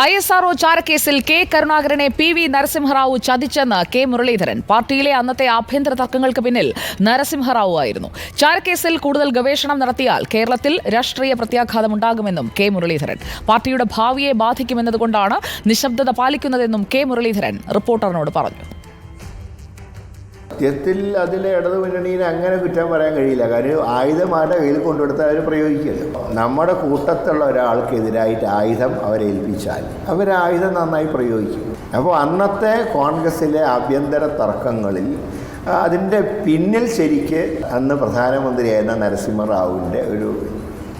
I S R O ചാരക്കേസിൽ K കരുണാകരനെ P V Narasimha Rao ചതിച്ചെന്ന് കെ മുരളീധരൻ. പാർട്ടിയിലെ അന്നത്തെ ആഭ്യന്തര തർക്കങ്ങൾക്ക് പിന്നിൽ നരസിംഹറാവു ആയിരുന്നു. ചാരക്കേസിൽ കൂടുതൽ ഗവേഷണം നടത്തിയാൽ കേരളത്തിൽ രാഷ്ട്രീയ പ്രത്യാഘാതമുണ്ടാകുമെന്നും കെ മുരളീധരൻ. പാർട്ടിയുടെ ഭാവിയെ ബാധിക്കുമെന്നതുകൊണ്ടാണ് നിശബ്ദത പാലിക്കുന്നതെന്നും കെ മുരളീധരൻ റിപ്പോർട്ടറിനോട് പറഞ്ഞു. സത്യത്തിൽ അതിലെ ഇടത് മുന്നണിയിൽ അങ്ങനെ കുറ്റം പറയാൻ കഴിയില്ല. കാര്യം ആയുധം ആരുടെ കയ്യിൽ കൊണ്ടുകൊടുത്താൽ അവർ പ്രയോഗിക്കരുത് നമ്മുടെ കൂട്ടത്തുള്ള ഒരാൾക്കെതിരായിട്ട് ആയുധം അവരെ ഏൽപ്പിച്ചാൽ അവർ ആയുധം നന്നായി പ്രയോഗിക്കും. അപ്പോൾ അന്നത്തെ കോൺഗ്രസ്സിലെ ആഭ്യന്തര തർക്കങ്ങളിൽ അതിന്റെ പിന്നിൽ ശരിക്ക് അന്ന് പ്രധാനമന്ത്രിയായിരുന്ന നരസിംഹറാവുവിന്റെ ഒരു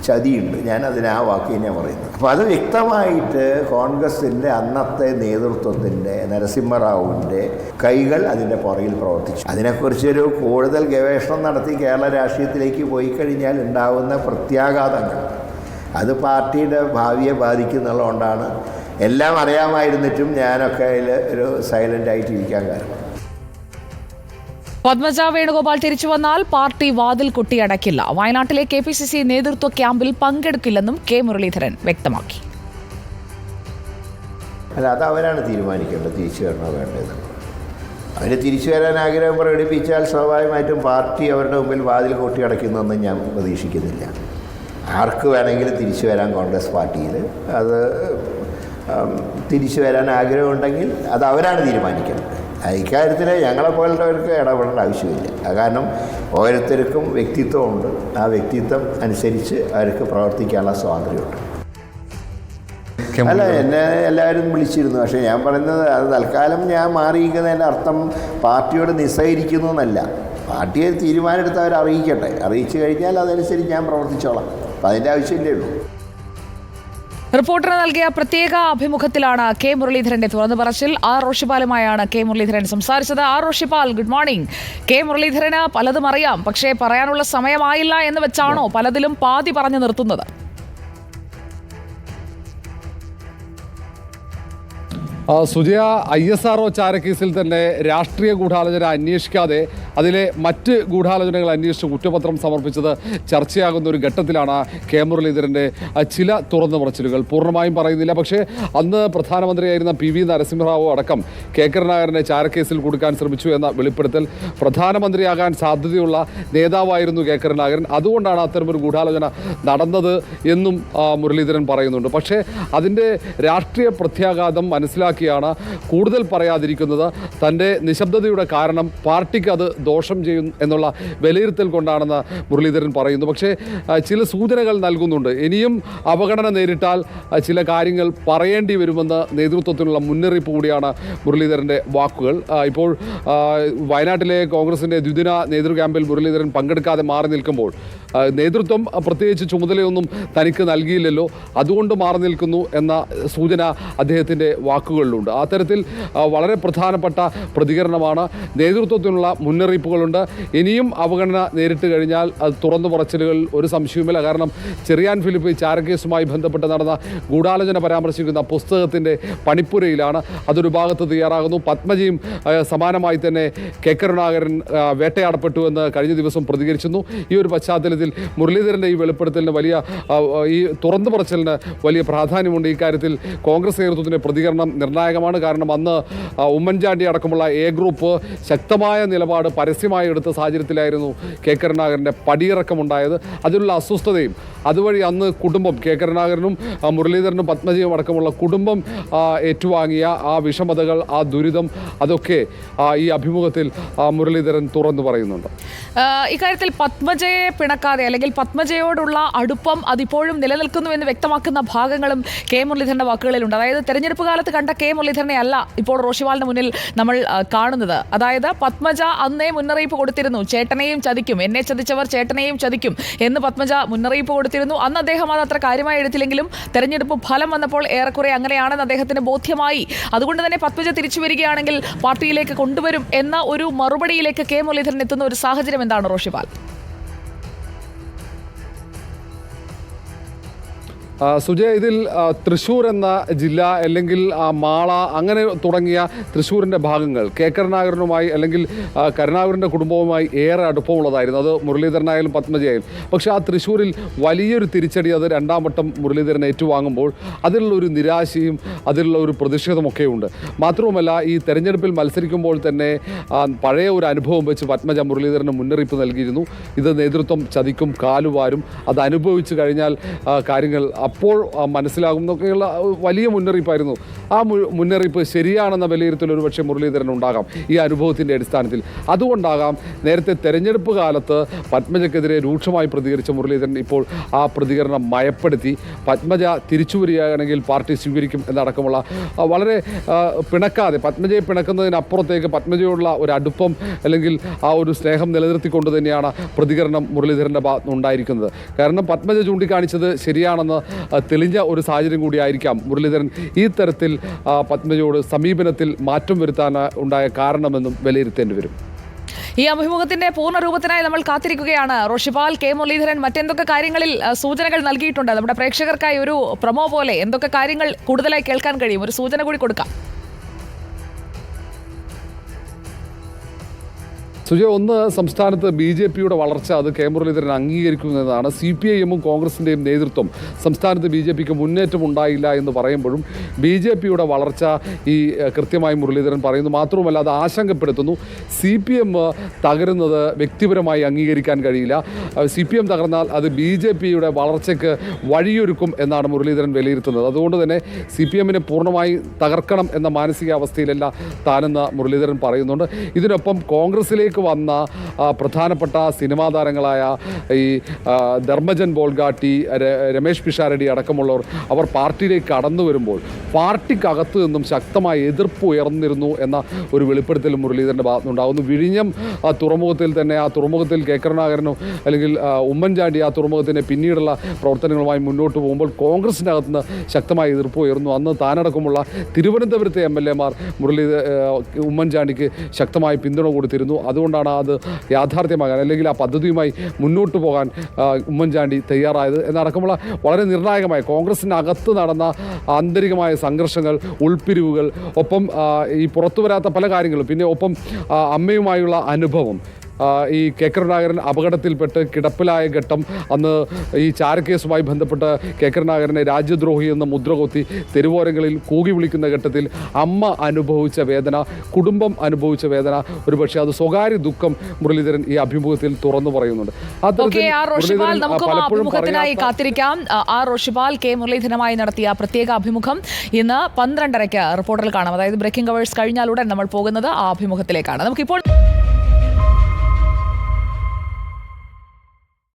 ചതിയുണ്ട്. ഞാൻ ആ വാക്ക് ഞാൻ പറയുന്നത്. അപ്പോൾ അത് വ്യക്തമായിട്ട് കോൺഗ്രസിന്റെ അന്നത്തെ നേതൃത്വത്തിന്റെ നരസിംഹറാവുവിന്റെ കൈകൾ അതിന്റെ പുറകിൽ പ്രവർത്തിച്ചു. അതിനെക്കുറിച്ചൊരു കൂടുതൽ ഗവേഷണം നടത്തി കേരള രാഷ്ട്രീയത്തിലേക്ക് പോയി കഴിഞ്ഞാൽ ഉണ്ടാകുന്ന പ്രത്യാഘാതങ്ങൾ. അത് പാർട്ടിയുടെ ഭാവിയെ ബാധിക്കുന്നുള്ളതുകൊണ്ടാണ്. എല്ലാം അറിയാമായിരുന്നിട്ടും ഞാനൊക്കെ അതിൽ ഒരു സൈലന്റ് ആയിട്ടിരിക്കാൻ കാരണം. പത്മജ വേണുഗോപാൽ തിരിച്ചു വന്നാൽ പാർട്ടി വാതിൽ കൊട്ടിയടക്കില്ല. വയനാട്ടിലെ കെ പി സി സി നേതൃത്വ ക്യാമ്പിൽ പങ്കെടുക്കില്ലെന്നും കെ മുരളീധരൻ വ്യക്തമാക്കി. അല്ല അത് അവരാണ് തീരുമാനിക്കേണ്ടത് തിരിച്ചു വരണോ വേണ്ടത് അവർ തിരിച്ചു വരാൻ ആഗ്രഹം പ്രകടിപ്പിച്ചാൽ സ്വാഭാവികമായിട്ടും പാർട്ടി അവരുടെ മുമ്പിൽ വാതിൽ കൊട്ടി അടയ്ക്കുന്നൊന്നും ഞാൻ പ്രതീക്ഷിക്കുന്നില്ല. ആർക്ക് വേണമെങ്കിലും തിരിച്ചു വരാൻ കോൺഗ്രസ് പാർട്ടിയിൽ. അത് തിരിച്ചു വരാൻ ആഗ്രഹമുണ്ടെങ്കിൽ അത് അവരാണ് തീരുമാനിക്കേണ്ടത്. ഇക്കാര്യത്തിൽ ഞങ്ങളെപ്പോലുള്ളവർക്ക് ഇടപെടേണ്ട ആവശ്യമില്ല. കാരണം ഓരോരുത്തർക്കും വ്യക്തിത്വമുണ്ട്. ആ വ്യക്തിത്വം അനുസരിച്ച് അവർക്ക് പ്രവർത്തിക്കാനുള്ള സ്വാതന്ത്ര്യമുണ്ട്. അല്ല എന്നെ എല്ലാവരും വിളിച്ചിരുന്നു. പക്ഷേ ഞാൻ പറയുന്നത് അത് തൽക്കാലം ഞാൻ മാറിയിരിക്കുന്നതിന്റെ അർത്ഥം പാർട്ടിയോട് നിസ്സഹരിക്കുന്നു എന്നല്ല. പാർട്ടിയെ തീരുമാനമെടുത്ത് അവർ അറിയിക്കട്ടെ അറിയിച്ചു കഴിഞ്ഞാൽ അതനുസരിച്ച് ഞാൻ പ്രവർത്തിച്ചോളാം. അപ്പം അതിന്റെ ആവശ്യമില്ലേ ഉള്ളൂ. റിപ്പോർട്ടറിന് നൽകിയ പ്രത്യേക അഭിമുഖത്തിലാണ് കെ മുരളീധരന്റെ തുറന്നു പറച്ചിൽ ആർ റോഷിപ്പാലുമായാണ് കെ മുരളീധരൻ സംസാരിച്ചത്. R Roshippal good morning. K മുരളീധരന് പലതും അറിയാം. പക്ഷേ പറയാനുള്ള സമയമായില്ല എന്ന് വെച്ചാണോ പലതിലും പാതി പറഞ്ഞു നിർത്തുന്നത്? Sujaya I S R O ചാരക്കേസിൽ തന്നെ രാഷ്ട്രീയ ഗൂഢാലോചന അന്വേഷിക്കാതെ അതിലെ മറ്റ് ഗൂഢാലോചനകൾ അന്വേഷിച്ച് കുറ്റപത്രം സമർപ്പിച്ചത് ചർച്ചയാകുന്ന ഒരു ഘട്ടത്തിലാണ് കെ മുരളീധരന്റെ ചില തുറന്ന പറച്ചിലുകൾ പൂർണമായും പറയുന്നില്ല. പക്ഷേ അന്ന് പ്രധാനമന്ത്രിയായിരുന്ന പി വി നരസിംഹറാവു അടക്കം കെ കരുണാകരനെ ചാരക്കേസിൽ കൊടുക്കാൻ ശ്രമിച്ചു എന്ന വെളിപ്പെടുത്തൽ പ്രധാനമന്ത്രിയാകാൻ സാധ്യതയുള്ള നേതാവായിരുന്നു കെ കരുണാകരൻ അതുകൊണ്ടാണ് അത്തരമൊരു ഗൂഢാലോചന നടന്നത് എന്നും മുരളീധരൻ പറയുന്നുണ്ട്. പക്ഷേ അതിന്റെ രാഷ്ട്രീയ പ്രത്യാഘാതം മനസ്സിലാക്കിയാണ് കൂടുതൽ പറയാതിരിക്കുന്നത്. തന്റെ നിശബ്ദതയുടെ കാരണം പാർട്ടിക്ക് അത് ദോഷം ചെയ്യും എന്നുള്ള വിലയിരുത്തൽ കൊണ്ടാണെന്ന് മുരളീധരൻ പറയുന്നു. പക്ഷേ ചില സൂചനകൾ നൽകുന്നുണ്ട്. ഇനിയും അവഗണന നേരിട്ടാൽ ചില കാര്യങ്ങൾ പറയേണ്ടി വരുമെന്ന് നേതൃത്വത്തിനുള്ള മുന്നറിയിപ്പ് കൂടിയാണ് മുരളീധരന്റെ വാക്കുകൾ. ഇപ്പോൾ വയനാട്ടിലെ കോൺഗ്രസിന്റെ ദ്വിദിന നേതൃ ക്യാമ്പിൽ മുരളീധരൻ പങ്കെടുക്കാതെ മാറി നിൽക്കുമ്പോൾ നേതൃത്വം പ്രത്യേകിച്ച് ചുമതലയൊന്നും തനിക്ക് നൽകിയില്ലല്ലോ അതുകൊണ്ട് മാറി നിൽക്കുന്നു എന്ന സൂചന അദ്ദേഹത്തിന്റെ വാക്കുകളിലുണ്ട്. അത്തരത്തിൽ തരത്തിൽ വളരെ പ്രധാനപ്പെട്ട പ്രതികരണമാണ് നേതൃത്വത്തിനുള്ള മുന്നറിയിപ്പുകളുണ്ട്. ഇനിയും അവഗണന നേരിട്ട് കഴിഞ്ഞാൽ അത് തുറന്നു പറച്ചിലുകൾ ഒരു സംശയവുമില്ല കാരണം ചെറിയാൻ ഫിലിപ്പ് ചാരക്കേസുമായി ബന്ധപ്പെട്ട് നടന്ന ഗൂഢാലോചന പരാമർശിക്കുന്ന പുസ്തകത്തിന്റെ പണിപ്പുരയിലാണ്. അതൊരു ഭാഗത്ത് തയ്യാറാകുന്നു. പത്മജിയും സമാനമായി തന്നെ കെ. കരുണാകരൻ വേട്ടയാടപ്പെട്ടു എന്ന് കഴിഞ്ഞ ദിവസം പ്രതികരിച്ചിരുന്നു. ഈ ഒരു പശ്ചാത്തലത്തിൽ മുരളീധരന്റെ ഈ വെളിപ്പെടുത്തലിന് വലിയ ഈ തുറന്നു പറച്ചിലിന് വലിയ പ്രാധാന്യമുണ്ട്. ഇക്കാര്യത്തിൽ കാര്യത്തിൽ കോൺഗ്രസ് നേതൃത്വത്തിന്റെ പ്രതികരണം നിർണായകമാണ്. കാരണം അന്ന് ഉമ്മൻചാണ്ടി അടക്കമുള്ള എ ഗ്രൂപ്പ് ശക്തമായ നിലപാട് പരസ്യമായി എടുത്ത സാഹചര്യത്തിലായിരുന്നു കെ. കരുണാകരന്റെ പടിയിറക്കമുണ്ടായത്. അതിലുള്ള അസ്വസ്ഥതയും അതുവഴി അന്ന് കുടുംബം കെ. കരുണാകരനും മുരളീധരനും പത്മജിയും അടക്കമുള്ള കുടുംബം ഏറ്റുവാങ്ങിയ ആ വിഷമതകൾ ആ ദുരിതം അതൊക്കെ ഈ അഭിമുഖത്തിൽ മുരളീധരൻ തുറന്നു പറയുന്നുണ്ട്. ഇക്കാര്യത്തിൽ പത്മജയെ പിണക്കാതെ അല്ലെങ്കിൽ പത്മജയോടുള്ള അടുപ്പം അതിപ്പോഴും നിലനിൽക്കുന്നു എന്ന് വ്യക്തമാക്കുന്ന ഭാഗങ്ങളും കെ. മുരളീധരന്റെ വാക്കുകളിലുണ്ട്. അതായത് തെരഞ്ഞെടുപ്പ് കാലത്ത് കണ്ട കെ. മുരളീധരനെ അല്ല ഇപ്പോൾ റോഷിവാളിന് മുന്നിൽ നമ്മൾ കാണുന്നത്. അതായത് പത്മജ അന്നേ മുന്നറിയിപ്പ് കൊടുത്തിരുന്നു. ചേട്ടനെയും ചതിക്കും. എന്നെ ചതിച്ചവർ ചേട്ടനെയും ചതിക്കും എന്ന് പത്മജ മുന്നറിയിപ്പ് കൊടുത്തിരുന്നു. അന്ന് അദ്ദേഹം അത് അത്ര കാര്യമായി എടുത്തില്ലെങ്കിലും തെരഞ്ഞെടുപ്പ് ഫലം വന്നപ്പോൾ ഏറെക്കുറെ അങ്ങനെയാണെന്ന് അദ്ദേഹത്തിന് ബോധ്യമായി. അതുകൊണ്ട് തന്നെ പത്മജ തിരിച്ചു വരികയാണെങ്കിൽ പാർട്ടിയിലേക്ക് കൊണ്ടുവരും എന്ന ഒരു മറുപടിയിലേക്ക് കെ മുരളീധരൻ എത്തുന്ന ഒരു സാഹചര്യം എന്താണ് റോഷിപാൽ? സുജയ ഇതിൽ തൃശ്ശൂർ എന്ന ജില്ല അല്ലെങ്കിൽ മാള അങ്ങനെ തുടങ്ങിയ തൃശ്ശൂരിന്റെ ഭാഗങ്ങൾ കെ കരുണാകരനുമായി അല്ലെങ്കിൽ കരുണാകരന്റെ കുടുംബവുമായി ഏറെ അടുപ്പമുള്ളതായിരുന്നു. അത് മുരളീധരനായാലും പത്മജയായാലും. പക്ഷേ ആ തൃശ്ശൂരിൽ വലിയൊരു തിരിച്ചടി അത് രണ്ടാം വട്ടം മുരളീധരൻ ഏറ്റുവാങ്ങുമ്പോൾ അതിലുള്ള ഒരു നിരാശയും അതിലുള്ള ഒരു പ്രതിഷേധമൊക്കെ ഉണ്ട് മാത്രവുമല്ല ഈ തെരഞ്ഞെടുപ്പിൽ മത്സരിക്കുമ്പോൾ തന്നെ പഴയ ഒരു അനുഭവം വെച്ച് പത്മജ മുരളീധരന് മുന്നറിയിപ്പ് നൽകിയിരുന്നു. ഇത് നേതൃത്വം ചതിക്കും കാലുവാരും. അത് അനുഭവിച്ചു കഴിഞ്ഞാൽ കാര്യങ്ങൾ അപ്പോൾ മനസ്സിലാകും എന്നൊക്കെയുള്ള വലിയ മുന്നറിയിപ്പായിരുന്നു. ആ മുന്നറിയിപ്പ് ശരിയാണെന്ന വിലയിരുത്തൽ ഒരു പക്ഷേ മുരളീധരൻ ഉണ്ടാകാം ഈ അനുഭവത്തിന്റെ അടിസ്ഥാനത്തിൽ. അതുകൊണ്ടാകാം നേരത്തെ തെരഞ്ഞെടുപ്പ് കാലത്ത് പത്മജക്കെതിരെ രൂക്ഷമായി പ്രതികരിച്ച മുരളീധരൻ ഇപ്പോൾ ആ പ്രതികരണം മയപ്പെടുത്തി. പത്മജ തിരിച്ചു വരികയാണെങ്കിൽ പാർട്ടി സ്വീകരിക്കും എന്നടക്കമുള്ള വളരെ പിണക്കാതെ പത്മജയെ പിണക്കുന്നതിനപ്പുറത്തേക്ക് പത്മജയോടുള്ള ഒരു അടുപ്പം അല്ലെങ്കിൽ ആ ഒരു സ്നേഹം നിലനിർത്തിക്കൊണ്ട് തന്നെയാണ് പ്രതികരണം മുരളീധരന്റെ ഭാഗത്തുനിന്നുണ്ടായിരിക്കുന്നത്. കാരണം പത്മജ ചൂണ്ടിക്കാണിച്ചത് ശരിയാണെന്ന് തെളിഞ്ഞ ഒരു സാഹചര്യം കൂടിയായിരിക്കാം മുരളീധരൻ ഈ തരത്തിൽ പത്മജയോട് സമീപനത്തിൽ മാറ്റം വരുത്താൻ ഉണ്ടായ കാരണമെന്നും വിലയിരുത്തേണ്ടി വരും. ഈ അഭിമുഖത്തിന്റെ പൂർണ രൂപത്തിനായി നമ്മൾ കാത്തിരിക്കുകയാണ്. റോഷിപാൽ കെ മുരളീധരൻ മറ്റെന്തൊക്കെ കാര്യങ്ങളിൽ സൂചനകൾ നൽകിയിട്ടുണ്ട്? നമ്മുടെ പ്രേക്ഷകർക്കായി ഒരു പ്രൊമോ പോലെ എന്തൊക്കെ കാര്യങ്ങൾ കൂടുതലായി കേൾക്കാൻ കഴിയും? ഒരു സൂചന കൂടി കൊടുക്കാം. സുജയ ഒന്ന് സംസ്ഥാനത്ത് ബി ജെ പിയുടെ വളർച്ച അത് കെ മുരളീധരൻ അംഗീകരിക്കുന്നതാണ് സി പി ഐ എമ്മും കോൺഗ്രസിന്റെയും നേതൃത്വം. സംസ്ഥാനത്ത് ബി ജെ പിക്ക് മുന്നേറ്റം ഉണ്ടായില്ല എന്ന് പറയുമ്പോഴും ബി ജെ പിയുടെ വളർച്ച ഈ കൃത്യമായി മുരളീധരൻ പറയുന്നു. മാത്രവുമല്ല അത് ആശങ്കപ്പെടുത്തുന്നു. സി പി എം തകരുന്നത് വ്യക്തിപരമായി അംഗീകരിക്കാൻ കഴിയില്ല. സി പി എം തകർന്നാൽ അത് ബി ജെ പിയുടെ വളർച്ചയ്ക്ക് വഴിയൊരുക്കും എന്നാണ് മുരളീധരൻ വിലയിരുത്തുന്നത്. അതുകൊണ്ട് തന്നെ സി പി എമ്മിനെ പൂർണമായി തകർക്കണം എന്ന മാനസികാവസ്ഥയിലല്ല താനെന്ന് മുരളീധരൻ പറയുന്നുണ്ട്. ഇതിനൊപ്പം കോൺഗ്രസിലേക്ക് വന്ന പ്രധാനപ്പെട്ട സിനിമാ താരങ്ങളായ ഈ ധർമ്മജൻ ബോൾഗാട്ടി രമേശ് പിഷാരടി അടക്കമുള്ളവർ അവർ പാർട്ടിയിലേക്ക് കടന്നു വരുമ്പോൾ പാർട്ടിക്കകത്ത് നിന്നും ശക്തമായ എതിർപ്പ് ഉയർന്നിരുന്നു എന്ന ഒരു വെളിപ്പെടുത്തൽ മുരളീധരന്റെ ഭാഗത്തുനിന്നുണ്ടാകുന്നു വിഴിഞ്ഞം തുറമുഖത്തിൽ തന്നെ ആ തുറമുഖത്തിൽ കെ. അല്ലെങ്കിൽ ഉമ്മൻചാണ്ടി ആ തുറമുഖത്തിന്റെ പിന്നീടുള്ള പ്രവർത്തനങ്ങളുമായി മുന്നോട്ട് പോകുമ്പോൾ കോൺഗ്രസിന്റെ അകത്തുനിന്ന് ശക്തമായ എതിർപ്പ് ഉയർന്നു. അന്ന് താനടക്കമുള്ള തിരുവനന്തപുരത്തെ എം എൽ എമാർ മാർ ഏഹ്, ഉമ്മൻചാണ്ടിക്ക് ശക്തമായ പിന്തുണ കൊടുത്തിരുന്നു. അതുകൊണ്ടാണ് അത് യാഥാർത്ഥ്യമാകാൻ അല്ലെങ്കിൽ ആ പദ്ധതിയുമായി മുന്നോട്ട് പോകാൻ ഉമ്മൻചാണ്ടി തയ്യാറായത്. എന്നടക്കമുള്ള വളരെ നിർണായകമായ കോൺഗ്രസിനകത്ത് നടന്ന ആന്തരികമായ സംഘർഷങ്ങൾ ഉൾപ്പിരിവുകൾ ഒപ്പം ഈ പുറത്തു വരാത്ത പല കാര്യങ്ങളും പിന്നെ ഒപ്പം അമ്മയുമായുള്ള അനുഭവം. ഈ കെ കരുണാകരൻ അപകടത്തിൽപ്പെട്ട് കിടപ്പിലായ ഘട്ടം അന്ന് ഈ ചാരക്കേസുമായി ബന്ധപ്പെട്ട് കെ കരുണാകരനെ രാജ്യദ്രോഹി എന്ന മുദ്ര കൊത്തി തെരുവോരങ്ങളിൽ കൂകി വിളിക്കുന്ന ഘട്ടത്തിൽ അമ്മ അനുഭവിച്ച വേദന കുടുംബം അനുഭവിച്ച വേദന ഒരുപക്ഷെ അത് സ്വകാര്യ ദുഃഖം മുരളീധരൻ ഈ അഭിമുഖത്തിൽ തുറന്നു പറയുന്നുണ്ട്. അഭിമുഖത്തിനായി കാത്തിരിക്കാം. ആ, ആർ റോഷിപാൽ കെ മുരളീധരനുമായി നടത്തിയ പ്രത്യേക അഭിമുഖം ഇന്ന് പന്ത്രണ്ടരയ്ക്ക് റിപ്പോർട്ടറിൽ കാണാം. അതായത് ബ്രേക്കിംഗ് കവേഴ്സ് കഴിഞ്ഞാലുടൻ നമ്മൾ പോകുന്നത് ആ അഭിമുഖത്തിലേക്കാണ്. നമുക്കിപ്പോൾ